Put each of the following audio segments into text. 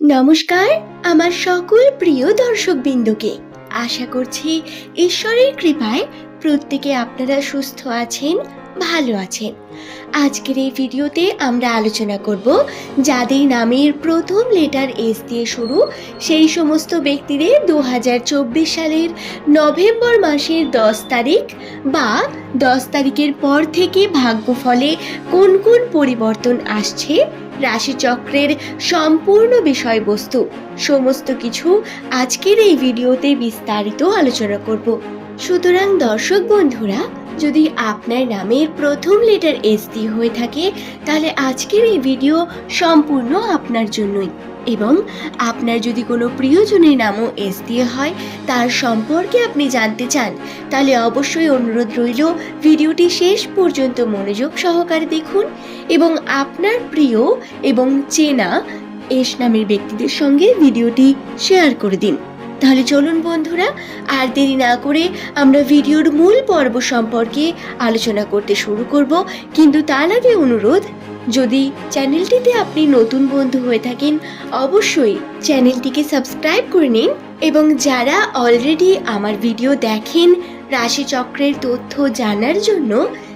নমস্কার, আমার সকল প্রিয় দর্শকবৃন্দকে। আশা করছি ঈশ্বরের কৃপায় প্রত্যেকে আপনারা সুস্থ আছেন, ভালো আছেন। আজকের এই ভিডিওতে আমরা আলোচনা করব যাদের নামের প্রথম লেটার এস দিয়ে শুরু, সেই সমস্ত ব্যক্তিদের দু হাজার চব্বিশ সালের নভেম্বর মাসের দশ তারিখ বা দশ তারিখের পর থেকে ভাগ্যফলে কোন কোন পরিবর্তন আসছে রাশিচক্রের সম্পূর্ণ বিষয়বস্তু। সমস্ত কিছু আজকের এই ভিডিওতে বিস্তারিত আলোচনা করব। সুতরাং দর্শক বন্ধুরা, যদি আপনার নামের প্রথম লেটার এস হয়ে থাকে, তাহলে আজকের এই ভিডিও সম্পূর্ণ আপনার জন্যই। এবং আপনার যদি কোনো প্রিয়জনের নামও এস দিয়ে হয়, তার সম্পর্কে আপনি জানতে চান, তাহলে অবশ্যই অনুরোধ রইল ভিডিওটি শেষ পর্যন্ত মনোযোগ সহকারে দেখুন এবং আপনার প্রিয় এবং চেনা এস নামের ব্যক্তিদের সঙ্গে ভিডিওটি শেয়ার করে দিন। তাহলে চলুন বন্ধুরা, আর দেরি না করে আমরা ভিডিওর মূল পর্ব সম্পর্কে আলোচনা করতে শুরু করব। কিন্তু তার আগে অনুরোধ যদি চ্যানেলটিতে আপনি নতুন বন্ধু হয়ে থাকেন, অবশ্যই চ্যানেলটিকে সাবস্ক্রাইব করে নিন এবং যারা অলরেডি আমার ভিডিও দেখেন, রাশিচক্রের তথ্য জানার জন্য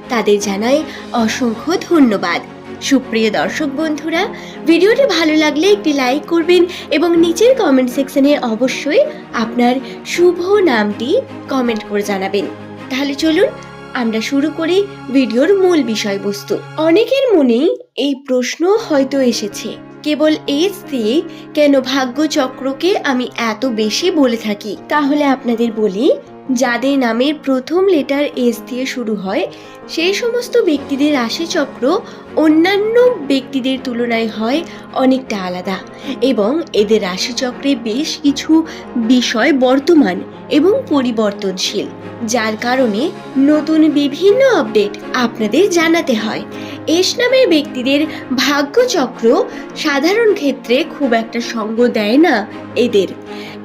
তাদের জানাই অসংখ্য ধন্যবাদ। সুপ্রিয় দর্শক বন্ধুরা, ভিডিওটি ভালো লাগলে একটি লাইক করবেন এবং নিচের কমেন্ট সেকশনে অবশ্যই আপনার শুভ নামটি কমেন্ট করে জানাবেন। তাহলে চলুন আমরা শুরু করি ভিডিওর মূল বিষয়বস্তু। অনেকের মনেই এই প্রশ্ন হয়তো এসেছে। কেবল এজ দিয়ে কেন ভাগ্য চক্রকে আমি এত বেশি বলে থাকি? তাহলে আপনাদের বলি যাদের নামের প্রথম লেটার এস দিয়ে শুরু হয়, সেই সমস্ত ব্যক্তিদের রাশিচক্র অন্যান্য ব্যক্তিদের তুলনায় হয় অনেকটা আলাদা এবং এদের রাশিচক্রে বেশ কিছু বিষয় বর্তমান এবং পরিবর্তনশীল, যার কারণে নতুন বিভিন্ন আপডেট আপনাদের জানাতে হয়। এস নামের ব্যক্তিদের ভাগ্যচক্র সাধারণ ক্ষেত্রে খুব একটা সঙ্গ দেয় না এদের।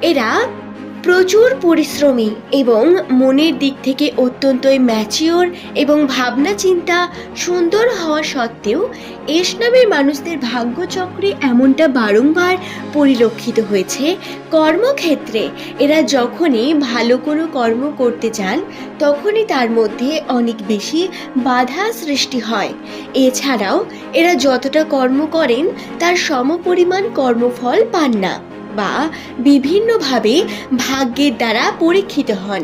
এরা প্রচুর পরিশ্রমী এবং মনের দিক থেকে অত্যন্তই ম্যাচিওর এবং ভাবনা চিন্তা সুন্দর হওয়া সত্ত্বেও এস নামের মানুষদের ভাগ্যচক্রে এমনটা বারংবার পরিলক্ষিত হয়েছে। কর্মক্ষেত্রে এরা যখনই ভালো কোনো কর্ম করতে চান তখনই তার মধ্যে অনেক বেশি বাধা সৃষ্টি হয়। এছাড়াও এরা যতটা কর্ম করেন, তার সমপরিমাণ কর্মফল পান না। বা বিভিন্নভাবে ভাগ্যের দ্বারা পরীক্ষিত হন।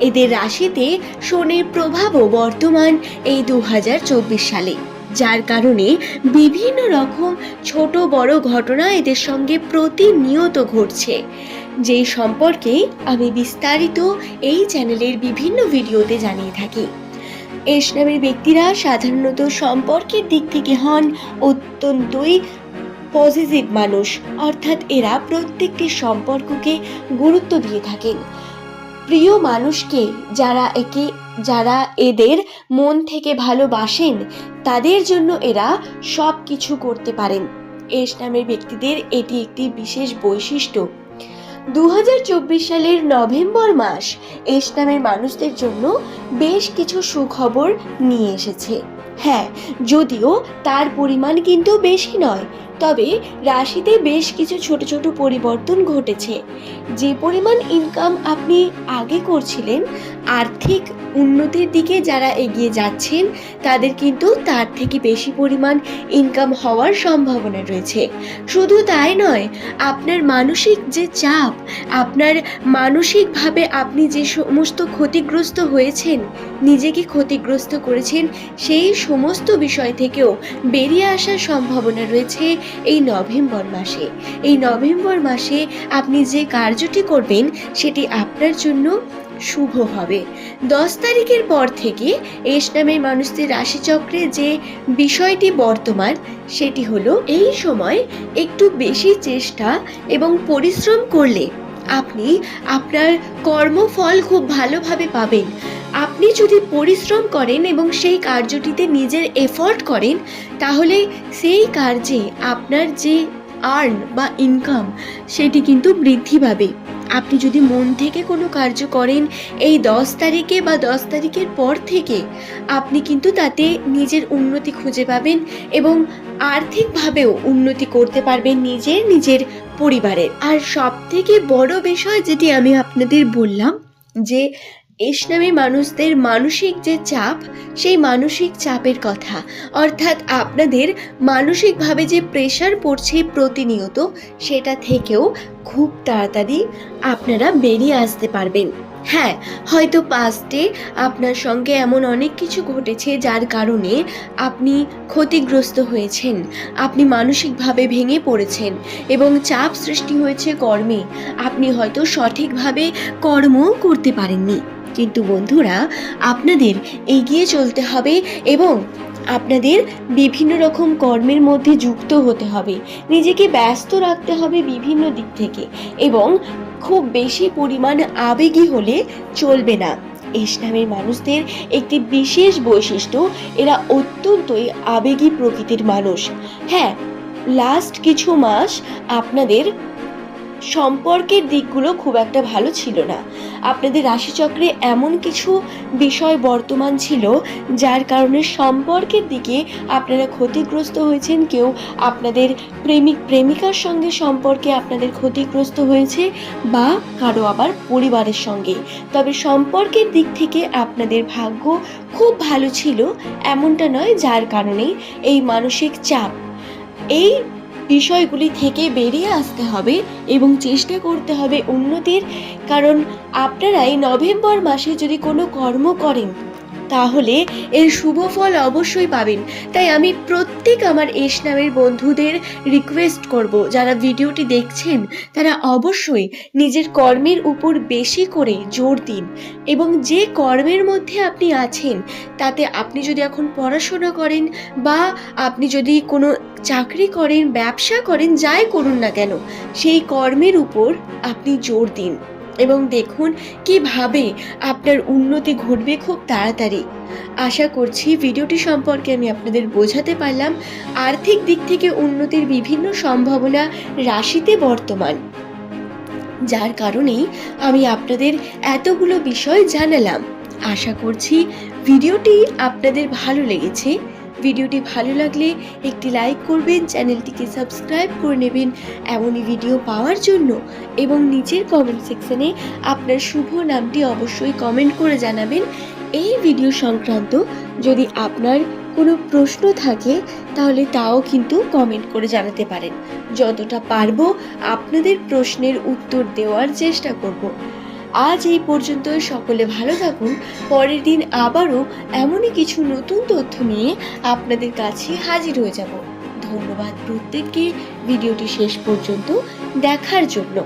এদের রাশিতে শনির প্রভাবও বর্তমান এই দু হাজার চব্বিশ সালে, যার কারণে বিভিন্ন রকম ছোট বড় ঘটনা এদের সঙ্গে প্রতিনিয়ত ঘটছে। যে সম্পর্কে আমি বিস্তারিত এই চ্যানেলের বিভিন্ন ভিডিওতে জানিয়ে থাকি। এস নামের ব্যক্তিরা সাধারণত সম্পর্কের দিক থেকে হন অত্যন্তই পজিটিভ মানুষ, অর্থাৎ এরা প্রত্যেকটি সম্পর্ককে গুরুত্ব দিয়ে থাকেন। প্রিয় মানুষকে যারা একে, যারা এদের মন থেকে ভালোবাসেন, তাদের জন্য এরা সব কিছু করতে পারেন। এস নামের ব্যক্তিদের এটি একটি বিশেষ বৈশিষ্ট্য। দু হাজার চব্বিশ সালের নভেম্বর মাস এস নামের মানুষদের জন্য বেশ কিছু সুখবর নিয়ে এসেছে। হ্যাঁ যদিও তার পরিমাণ কিন্তু বেশি নয় তবে রাশিতে বেশ কিছু ছোট ছোট পরিবর্তন ঘটেছে। যে পরিমাণ ইনকাম আপনি আগে করছিলেন, আর্থিক উন্নতির দিকে যারা এগিয়ে যাচ্ছেন, তাদের কিন্তু তার থেকে বেশি পরিমাণ ইনকাম হওয়ার সম্ভাবনা রয়েছে। শুধু তাই নয়, আপনার মানসিক যে চাপ, আপনার মানসিকভাবে আপনি যে সমস্ত ক্ষতিগ্রস্ত হয়েছেন, নিজেকে ক্ষতিগ্রস্ত করেছেন, সেই সমস্ত বিষয় থেকেও বেরিয়ে আসার সম্ভাবনা রয়েছে। এই নভেম্বর মাসে। এই নভেম্বর মাসে আপনি যে কার্যটি করবেন, সেটি আপনার জন্য শুভ হবে। দশ তারিখের পর থেকে এস নামের মানুষদের রাশিচক্রে যে বিষয়টি বর্তমান, সেটি হলো এই সময় একটু বেশি চেষ্টা এবং পরিশ্রম করলে আপনি আপনার কর্মফল খুব ভালোভাবে পাবেন। আপনি যদি পরিশ্রম করেন এবং সেই কার্যটিতে নিজের এফর্ট করেন, তাহলে সেই কার্যে আপনার যে আর্ন বা ইনকাম সেটি কিন্তু বৃদ্ধি পাবে। আপনি যদি মন থেকে কোনো কার্য করেন এই দশ তারিখে বা দশ তারিখের পর থেকে, আপনি কিন্তু তাতে নিজের উন্নতি খুঁজে পাবেন এবং আর্থিকভাবেও উন্নতি করতে পারবেন নিজের নিজের পরিবারের আর সব থেকে বড় বিষয় যেটি আমি আপনাদের বললাম, যে ইসলামী মানুষদের মানসিক যে চাপ, সেই মানসিক চাপের কথা। অর্থাৎ আপনাদের মানসিকভাবে যে প্রেশার পড়ছে প্রতিনিয়ত, সেটা থেকেও খুব তাড়াতাড়ি আপনারা বেরিয়ে আসতে পারবেন। হ্যাঁ হয়তো পাস্টে আপনার সঙ্গে এমন অনেক কিছু ঘটেছে যার কারণে আপনি ক্ষতিগ্রস্ত হয়েছেন, আপনি মানসিকভাবে ভেঙে পড়েছেন এবং চাপ সৃষ্টি হয়েছে কর্মে। আপনি হয়তো সঠিকভাবে কর্মও করতে পারেননি। কিন্তু বন্ধুরা, আপনাদের এগিয়ে চলতে হবে এবং আপনাদের বিভিন্ন রকম কর্মের মধ্যে যুক্ত হতে হবে। নিজেকে ব্যস্ত রাখতে হবে বিভিন্ন দিক থেকে এবং খুব বেশি পরিমাণ আবেগী হলে চলবে না। ইসলামের মানুষদের একটি বিশেষ বৈশিষ্ট্য, এরা অত্যন্তই আবেগী প্রকৃতির মানুষ। হ্যাঁ লাস্ট কিছু মাস আপনাদের সম্পর্কের দিকগুলো খুব একটা ভালো ছিল না। আপনাদের রাশিচক্রে এমন কিছু বিষয় বর্তমান ছিল, যার কারণে সম্পর্কের দিকে আপনারা ক্ষতিগ্রস্ত হয়েছেন, কেউ আপনাদের প্রেমিক প্রেমিকার সঙ্গে সম্পর্কে আপনাদের ক্ষতিগ্রস্ত হয়েছে বা কারও আবার পরিবারের সঙ্গে। তবে সম্পর্কের দিক থেকে আপনাদের ভাগ্য খুব ভালো ছিল, এমনটা নয় যার কারণে এই মানসিক চাপ। এই বিষয়গুলি থেকে বেরিয়ে আসতে হবে এবং চেষ্টা করতে হবে উন্নতির। কারণ আপনারাই নভেম্বর মাসে যদি কোনো কর্ম করেন তাহলে এর শুভ ফল অবশ্যই পাবেন। তাই আমি প্রত্যেক আমার এস নামের বন্ধুদের রিকোয়েস্ট করব, যারা ভিডিওটি দেখছেন, তারা অবশ্যই নিজের কর্মের উপর বেশি করে জোর দিন এবং যে কর্মের মধ্যে আপনি আছেন, তাতে আপনি যদি এখন পড়াশোনা করেন বা আপনি যদি কোনো চাকরি করেন, ব্যবসা করেন, যাই করুন না কেন, সেই কর্মের উপর আপনি জোর দিন। এবং দেখুন কীভাবে আপনার উন্নতি ঘটবে খুব তাড়াতাড়ি। আশা করছি ভিডিওটি সম্পর্কে আমি আপনাদের বোঝাতে পারলাম। আর্থিক দিক থেকে উন্নতির বিভিন্ন সম্ভাবনা রাশিতে বর্তমান। যার কারণেই আমি আপনাদের এতগুলো বিষয় জানালাম। আশা করছি ভিডিওটি আপনাদের ভালো লেগেছে। ভিডিওটি ভালো লাগলে একটি লাইক করবেন, চ্যানেলটিকে সাবস্ক্রাইব করে নেবেন। এমনই ভিডিও পাওয়ার জন্য এবং নিচের কমেন্ট সেকশনে আপনার শুভ নামটি অবশ্যই কমেন্ট করে জানাবেন। এই ভিডিও সংক্রান্ত যদি আপনার কোনো প্রশ্ন থাকে, তাহলে তাও কিন্তু কমেন্ট করে জানাতে পারেন। যতটা পারব আপনাদের প্রশ্নের উত্তর দেওয়ার চেষ্টা করব। আজ এই পর্যন্ত সকলে ভালো থাকুন। পরের দিন আবারও এমনই কিছু নতুন তথ্য নিয়ে আপনাদের কাছে হাজির হয়ে যাব। ধন্যবাদ প্রত্যেককে। ভিডিওটি শেষ পর্যন্ত দেখার জন্য।